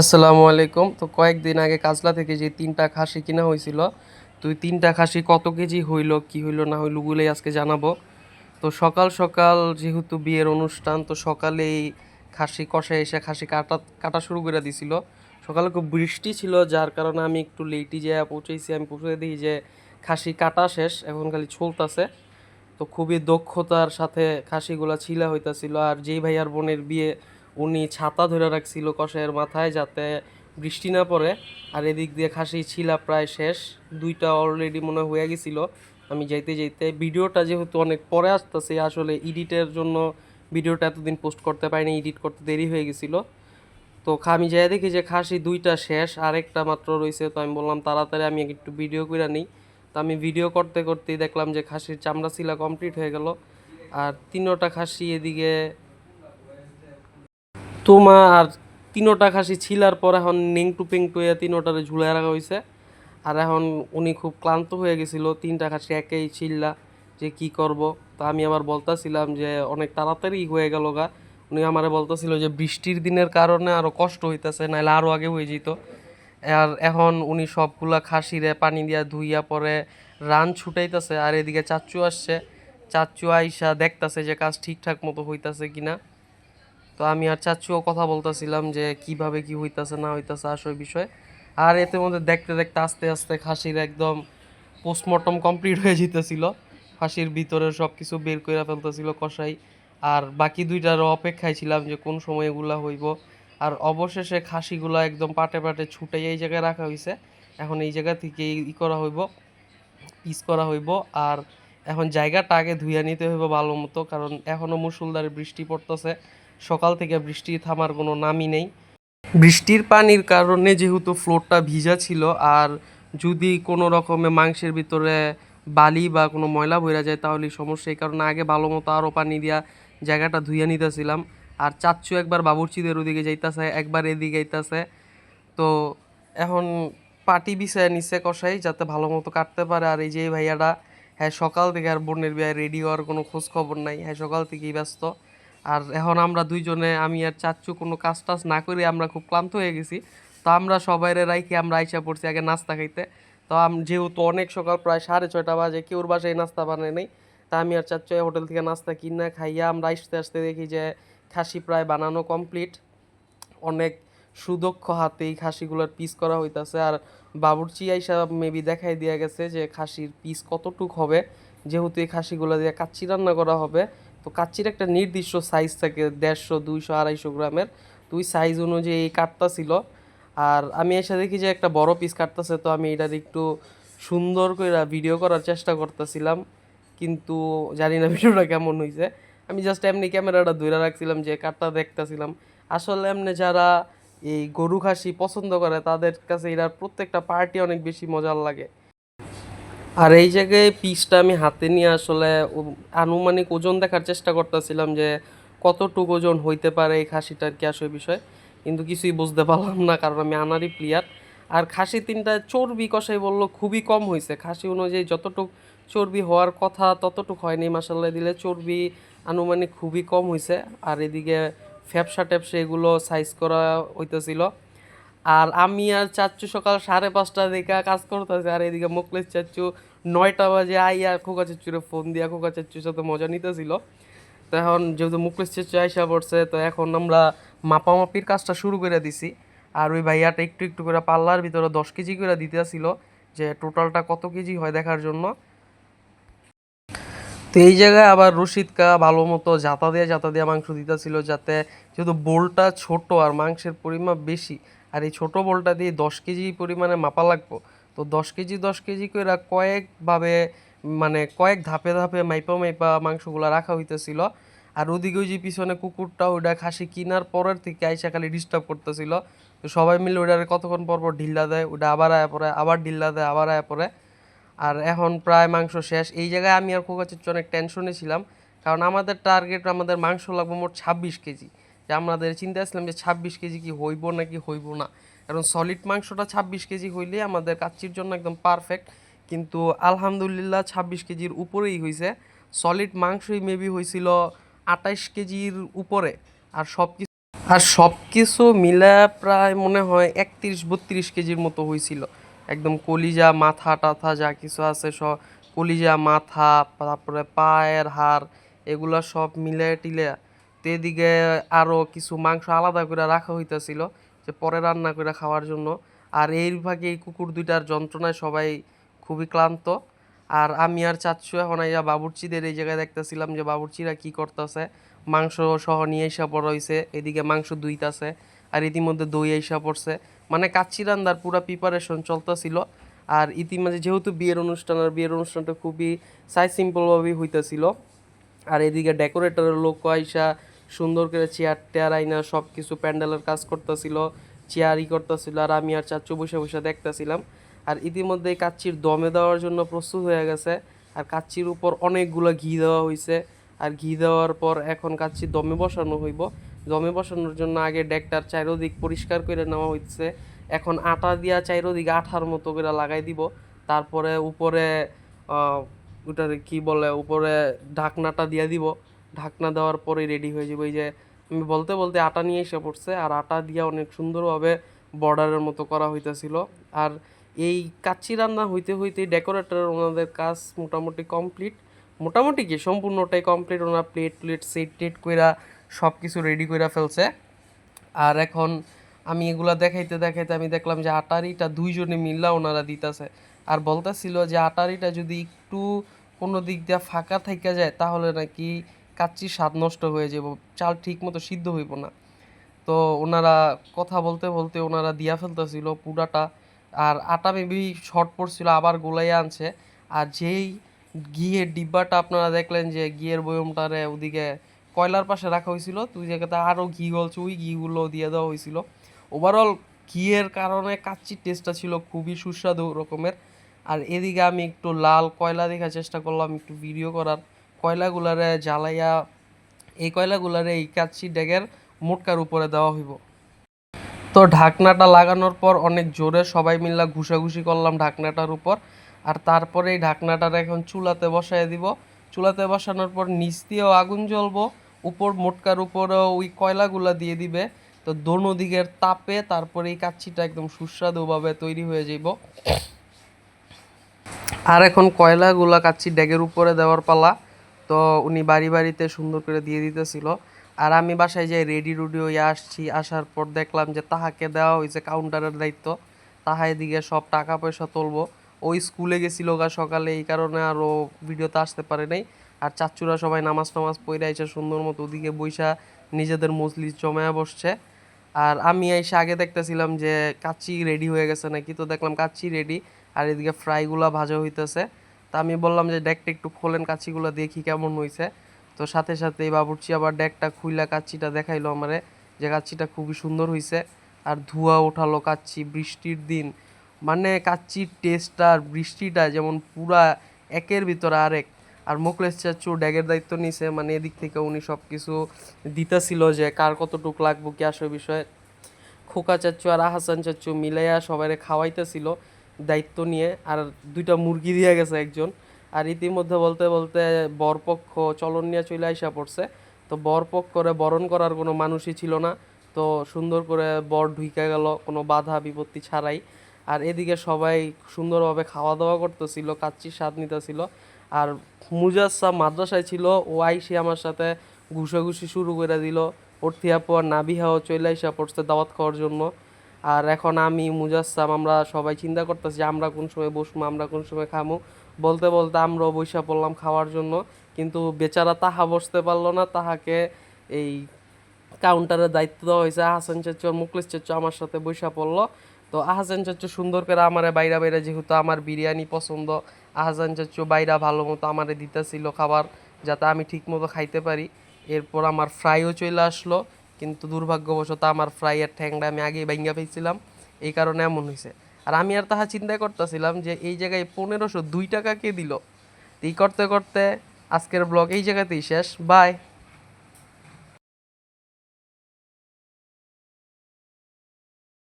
আসসালামু আলাইকুম। তো কয়েকদিন আগে কাজলা থেকে যে তিনটা খাসি কিনা হয়েছিল, তো তিনটা খাসি কত কেজি হইল, কি হইল, না হইল গুলোই আজকে জানাব। তো সকাল সকাল যেহেতু বিয়ের অনুষ্ঠান, তো সকালেই খাসি কষায় এসে খাসি কাটা কাটা শুরু করে দিছিল। সকালে খুব বৃষ্টি ছিল, যার কারণে আমি একটু লেটই যেয়ে পৌঁছেছি। আমি পৌঁছে দিই যে খাসি কাটা শেষ, এখন খালি ছলতাছে তো খুবই দক্ষতার সাথে খাসিগুলা ছিলা হইতাছিল। আর যেই ভাইয়ার বোনের বিয়ে উনি ছাতা ধরে রাখছিল কষায়ের মাথায় যাতে বৃষ্টি না পড়ে। আর এদিক দিয়ে খাসি ছিলা প্রায় শেষ। দুইটা অলরেডি মনে হয়ে গেছিল। আমি যাইতে যাইতে ভিডিওটা যেহেতু অনেক পরে আসতেছে, আসলে এডিটের জন্য ভিডিওটা এতদিন পোস্ট করতে পারিনি এডিট করতে দেরি হয়ে গেছিল। তো আমি যাই দেখি যে খাসি দুইটা শেষ, আরেকটা মাত্র রয়েছে তো আমি বললাম, তাড়াতাড়ি আমি একটু ভিডিও করে নিই। তো আমি ভিডিও করতে করতেই দেখলাম যে খাসির চামড়া ছিলা কমপ্লিট হয়ে গেল। আর তিনোটা খাসি এদিকে তোমা আর তিনোটা খাসি ছিলার পর এখন নেংটু পেংটু এ তিনোটারে ঝুলাই রাখা হয়েছে আর এখন উনি খুব ক্লান্ত হয়ে গেছিল, তিনটা খাসি একেই ছিল্লা যে কি করব? তা আমি আবার বলতাছিলাম যে অনেক তাড়াতাড়ি হয়ে গেল গা। উনি আমারে বলতেছিল যে বৃষ্টির দিনের কারণে আরও কষ্ট হইতাছে নাহলে আরও আগে হয়ে যেত। আর এখন উনি সবগুলা খাসিরে পানি দিয়া ধুইয়া পরে রান ছুটাইতেছে, আর এদিকে চাচ্চু আসছে। চাচ্চু আইসা দেখতাছে যে কাজ ঠিকঠাক মতো হইতাছে কিনা। তো আমি আর চাচ্চুও কথা বলতেছিলাম যে কীভাবে কি হইতাছে, না হইতাছে আসল বিষয়। আর এতে মধ্যে দেখতে দেখতে আস্তে আস্তে খাসির একদম পোস্টমর্টম কমপ্লিট হয়ে যেতেছিল। খাসির ভিতরে সব কিছু বের করে ফেলতেছিল কষাই আর বাকি দুইটারও অপেক্ষায় ছিলাম যে কোন সময় এগুলা হইব। আর অবশেষে খাসিগুলা একদম পাটে পাটে ছুটাই এই জায়গায় রাখা হয়েছে এখন এই জায়গা থেকে ই করা হইব পিস করা হইব। আর এখন জায়গাটা আগে ধুইয়া নিতে হইব ভালো মতো, কারণ এখনও মুসুলধারে বৃষ্টি পড়তেছে। সকাল থেকে বৃষ্টি থামার কোনো নামই নেই। বৃষ্টির পানির কারণে যেহেতু ফ্লোরটা ভিজা ছিল, আর যদি কোনো রকমে মাংসের ভিতরে বালি বা কোনো ময়লা বইরা যায়, তাহলে সমস্যা। এই কারণে আগে ভালো মতো আরও পানি দিয়া জায়গাটা ধুইয়া নিতেছিলাম। আর চাচ্চু একবার বাবুর্চিদের ওদিকে যাইতাছে, একবার এদিকে যাইতাছে তো এখন পাটি বিছায় নিচে কষাই যাতে ভালো মতো কাটতে পারে। আর এই যে ভাইয়াটা হ্যাঁ সকাল থেকে আর বোনের বিয়ে রেডি হওয়ার কোনো খোঁজ খবর নাই। হ্যাঁ সকাল থেকেই ব্যস্ত। আর এখন আমরা দুইজনে, আমি আর চাচ্চু কোনো কাজ টাজ না করে আমরা খুব ক্লান্ত হয়ে গেছি। তো আমরা সবাইরে রাইখে আমরা আইসা পড়ছি আগে নাস্তা খাইতে। তো আম- যেহেতু অনেক সকাল, প্রায় সাড়ে ছয়টা বাজে, কেউর বাসায় নাস্তা বানায় নেই। তা আমি আর চাচ্চু হোটেল থেকে নাস্তা কিনা খাইয়া আমরা আসতে আসতে দেখি যে খাসি প্রায় বানানো কমপ্লিট। অনেক সুদক্ষ হাতে এই খাসিগুলোর পিস করা হইতাছে। আর বাবুর্চি আইসা মেবি দেখাই দিয়া গেছে যে খাসির পিস কতটুক হবে। যেহেতু এই খাসিগুলো দিয়ে কাচ্চি রান্না করা হবে। তো কাচ্চির একটা নির্দিষ্ট সাইজ থাকে, দেড়শো, দুইশো, আড়াইশো গ্রামের। তো ওই সাইজ অনুযায়ী কাটতা ছিল। আর আমি এসে দেখি যে একটা বড় পিস কাটতেছে, তো আমি এটার একটু সুন্দর করে ভিডিও করার চেষ্টা করতেছিলাম। কিন্তু জানি না ভিডিওটা কেমন হয়েছে আমি জাস্ট এমনি ক্যামেরাটা ধরে রাখছিলাম যে কাটটা দেখতেছিলাম। আসলে এমনি যারা এই গরু খাসি পছন্দ করে, তাদের কাছে এটার প্রত্যেকটা পার্টি অনেক বেশি মজার লাগে। আর এই জায়গায় পিসটা আমি হাতে নিয়ে আসলে আনুমানিক ওজন দেখার চেষ্টা করতেছিলাম যে কতটুকু ওজন হইতে পারে এই খাসিটার কি আসলে বিষয়, কিন্তু কিছুই বুঝতে পারলাম না, কারণ আমি আনারই প্লেয়ার আর খাসি তিনটা চর্বি কষাই বলল খুবই কম হয়েছে খাসি অনুযায়ী যতটুক চর্বি হওয়ার কথা ততটুক হয়নি মাসাল্লাহ দিলে চর্বি আনুমানিক খুবই কম হয়েছে আর এদিকে ফ্যাপসা ট্যাপসা এগুলো সাইজ করা হইতেছিল। আর আমি আর চাচ্চু সকাল সাড়ে পাঁচটা দিকে কাজ করতেছে, আর এদিকে মুকলেশ চাচ্চু নয়টা বাজে আইয়া খোকা চাচ্চুরে ফোন দিয়া খোকা চাচ্চুর সাথে মজা নিতেছিল। তো এখন যেহেতু মুকলেশ চাচ্চু আইসা পড়ছে, তো এখন আমরা মাপামাপির কাজটা শুরু করে দিছি। আর ওই ভাইয়াটা একটু একটু করে পাল্লার ভিতরে দশ কেজি করে দিতেছিল যে টোটালটা কত কেজি হয় দেখার জন্য। তো এই জায়গায় আবার রশিদ কা ভালো মতো জাতা দিয়ে জাতা দিয়ে মাংস দিতেছিল যাতে যেহেতু বোলটা ছোট আর মাংসের পরিমাপ বেশি আর এই ছোট বোলটা দিয়ে দশ কেজি পরিমাণে মাপা লাগবো। তো দশ কেজি দশ কেজি করে কয়েকভাবে মানে কয়েক ধাপে ধাপে মাইপা মাইপা মাংসগুলো রাখা হইতেছিল। আর ওদিকে ওই যে পিছনে কুকুরটা ওইটা খাসি কিনার পরের থেকে আইসা খালি ডিস্টার্ব করতেছিল। তো সবাই মিলে ওইটারে কতক্ষণ পর পর ঢিল্লা দেয় ওটা আবার আয়া পড়ে, আবার ঢিল্লা দেয়, আবার আয়া পড়ে। আর এখন প্রায় মাংস শেষ। এই জায়গায় আমি আর খোকাচির অনেক টেনশনে ছিলাম। কারণ আমাদের টার্গেট আমাদের মাংস লাগবে মোট ছাব্বিশ কেজি। যে আমাদের চিন্তা আসলাম যে ছাব্বিশ কেজি কি হইব নাকি হইব না। কারণ সলিড মাংসটা ছাব্বিশ কেজি হইলে আমাদের কাচ্চির জন্য একদম পারফেক্ট কিন্তু আলহামদুলিল্লাহ ছাব্বিশ কেজির উপরেই হয়েছে সলিড মাংসই মেবি হয়েছিল আঠাইশ কেজির উপরে। আর সব কিছু আর সব কিছু মিলা প্রায় মনে হয় একত্রিশ বত্রিশ কেজির মতো হয়েছিল একদম কলিজা, মাথা টাথা যা কিছু আছে সব কলিজা, মাথা, তারপরে পায়ের হাড়, এগুলা সব মিলে টিলে তো এদিকে আরও কিছু মাংস আলাদা করে রাখা হইতেছিল যে পরে রান্না করে খাওয়ার জন্য। আর এই ভাগে এই কুকুর দুইটার যন্ত্রণায় সবাই খুবই ক্লান্ত। আর আমি আর চাচ্ছু এখন আইয়া বাবুর্চিদের এই জায়গায় দেখতেছিলাম যে বাবুর্চিরা কি করতেছে। মাংস সহ নিয়ে এসে পড়া হইছে, এদিকে মাংস দুইতাছে, আর ইতিমধ্যে দই এসে পড়ছে। মানে কাচ্চি রান্দার পুরা প্রিপারেশন চলতেছিল। আর ইতিমধ্যে যেহেতু বিয়ের অনুষ্ঠান, আর বিয়ের অনুষ্ঠানটা খুবই সাই সিম্পলভাবেই হইতেছিল। আর এদিকে ডেকোরেটরের লোক আইসা সুন্দর করে চেয়ার টেয়ার আইনা সব কিছু প্যান্ডেলের কাজ করতেছিল চেয়ারই করতেছিল আর আমি আর চাচু বসে বসে দেখতেছিলাম। আর ইতিমধ্যে কাচ্চির দমে দেওয়ার জন্য প্রস্তুত হয়ে গেছে। আর কাচ্চির উপর অনেকগুলো ঘি দেওয়া হয়েছে আর ঘি দেওয়ার পর এখন কাচ্চি দমে বসানো হইব। দমে বসানোর জন্য আগে ডেকটার চারোদিক পরিষ্কার করে নেওয়া হচ্ছে এখন আটা দিয়া চারোদিক আঠার মতো করে লাগাই দিব। তারপরে উপরে ওটারে কি বলে, উপরে ঢাকনাটা দিয়ে দিব। ঢাকনা দেওয়ার পরে রেডি হয়ে যাবে। এই যে আমি বলতে বলতে আটা নিয়ে এসে পড়ছে, আর আটা দিয়ে অনেক সুন্দরভাবে বর্ডারের মতো করা হইতেছিল। আর এই কাচ্চি রান্না হইতে হইতে ডেকোরেটর ওনাদের কাজ মোটামুটি কমপ্লিট মোটামুটি কি, সম্পূর্ণটাই কমপ্লিট ওনার প্লেট প্লেট সেট টেট কইরা সব কিছু রেডি কইরা ফেলছে। আর এখন আমি এগুলা দেখাইতে দেখাইতে আমি দেখলাম যে আটারিটা দুইজনে মিল্লা ওনারা দিতেছে। আর বলতেছিল যে আটারিটা যদি একটু কোনো দিক দিয়ে ফাঁকা থেকে যায়, তাহলে নাকি কাচ্চির স্বাদ নষ্ট হয়ে যাব, চাল ঠিক মতো সিদ্ধ হইব না। তো ওনারা কথা বলতে বলতে ওনারা দিয়া ফেলতেছিল পুরাটা, আর আটা মেবি শর্ট পড়ছিল, আবার গোলাইয়া আনছে। আর যেই ঘিয়ের ডিব্বাটা আপনারা দেখলেন যে ঘিয়ের বয়মটারে ওদিকে কয়লার পাশে রাখা হয়েছিল তুই জায়গাতে আরও ঘি গলছে, ওই ঘিগুলো দিয়ে দেওয়া হয়েছিল ওভারঅল ঘিয়ের কারণে কাচ্চির টেস্টটা ছিল খুবই সুস্বাদু রকমের। আর এদিকে আমি একটু লাল কয়লা দেখার চেষ্টা করলাম, একটু ভিডিও করার। কয়লাগুলারে জ্বালাইয়া, এই কয়লাগুলারে এই কাচ্চি ডেগের মোটকার উপরে দেওয়া হইব। তো ঢাকনাটা লাগানোর পর অনেক জোরে সবাই মিল্লা ঘুষাঘুষি করলাম ঢাকনাটার উপর। আর তারপরে এই ঢাকনাটার এখন চুলাতে বসায় দিব। চুলাতে বসানোর পর নিচ দিয়েও আগুন জ্বলবো, উপর মোটকার উপরেও ওই কয়লাগুলা দিয়ে দিবে। তো দোনো দিকের তাপে তারপরে এই কাচ্চিটা একদম সুস্বাদুভাবে তৈরি হয়ে যাইব। আর এখন কয়লাগুলা কাচ্ছি ড্যাগের উপরে দেওয়ার পালা, তো উনি বাড়ি বাড়িতে সুন্দর করে দিয়ে দিতেছিল। আর আমি বাসায় যাই রেডি রুডি হয়ে আসছি, আসার পর দেখলাম যে তাহাকে দেওয়া হয়েছে কাউন্টারের দায়িত্ব। তাহা এদিকে সব টাকা পয়সা তুলবো। ওই স্কুলে গেছিল গা সকালে, এই কারণে আরও ভিডিওতে আসতে পারে নাই। আর চাচুরা সবাই নামাজ টামাজ পড়ে আইসে সুন্দর মতো, ওদিকে বইসা নিজেদের মজলিস জমায়া বসছে। আর আমি এসে আগে দেখতেছিলাম যে কাচ্চি রেডি হয়ে গেছে নাকি, তো দেখলাম কাচ্চি রেডি আর এদিকে ফ্রাইগুলা ভাজা হইতেছে। তা আমি বললাম যে ডেকটা একটু খোলেন কাচ্চিগুলো দেখি কেমন হইছে? তো সাথে সাথে এই বাবুর্চি আবার ডেকটা খুইলা কাচ্চিটা দেখাইলো আমারে যে কাচ্চিটা খুবই সুন্দর হইছে আর ধোঁয়া ওঠালো কাচ্চি বৃষ্টির দিন। মানে কাচ্চির টেস্টটা আর বৃষ্টিটা যেমন পুরা একের ভিতরে আরেক। আর মোকলেশ চাচু ড্যাগের দায়িত্ব নিছে মানে এদিক থেকে উনি সব কিছু দিতেছিল যে কার কতটুক লাগবো কি আসে বিষয়ে। খোকা চাচ্চু আর আহাসান চাচ্চু মিলাইয়া সবাই খাওয়াইতেছিল। দায়িত্ব নিয়ে আর দুইটা মুরগি দিয়ে গেছে একজন। আর ইতিমধ্যে বলতে বলতে বরপক্ষ চলন নিয়ে চলে আইসা পড়ছে। তো বরপক্ষ করে বরণ করার কোনো মানুষই ছিল না। তো সুন্দর করে বর ঢুইকা গেল, কোনো বাধা বিপত্তি ছাড়াই। আর এদিকে সবাই সুন্দরভাবে খাওয়া দাওয়া করতেছিল কাচ্চির স্বাদ নিতেছিল। আর মুজাসা মাদ্রাসায় ছিল, ও আইসি আমার সাথে ঘুষাঘুষি শুরু করে দিল। ওর থিয়া পর নাবিহাও চলে আইসা পড়ছে দাওয়াত খাওয়ার জন্য। আর এখন আমি, মুজাসসাম, আমরা সবাই চিন্তা করতেছি আমরা কোন সময় বসবো, আমরা কোন সময় খামু। বলতে বলতে আমরাও বৈশা পড়লাম খাওয়ার জন্য, কিন্তু বেচারা তাহা বসতে পারল না, তাহাকে এই কাউন্টারের দায়িত্ব দেওয়া হয়েছে। আহসান চাচু আর মুকলিস চাচু আমার সাথে বৈশা পড়ল। তো আহসান চাচু সুন্দর করে আমারে বাইরা বাইরা, যেহেতু আমার বিরিয়ানি পছন্দ, আহসান চাচু বাইরা ভালো মতো আমারে দিতেছিল খাবার, যাতে আমি ঠিক মতো খাইতে পারি। এরপর আমার ফ্রাইও চলে আসলো। কিন্তু দুর্ভাগ্যবশত আমার ফ্রাইয়ের ঠ্যাংটা আমি আগেই ভাঙ্গা পেয়েছিলাম এই কারণে এমন হয়েছে আর আমি আর তাহা চিন্তা করতেছিলাম যে এই জায়গায় পনেরোশো দুই টাকা কে দিল। এই করতে করতে আজকের ব্লগ এই জায়গাতেই শেষ। বাই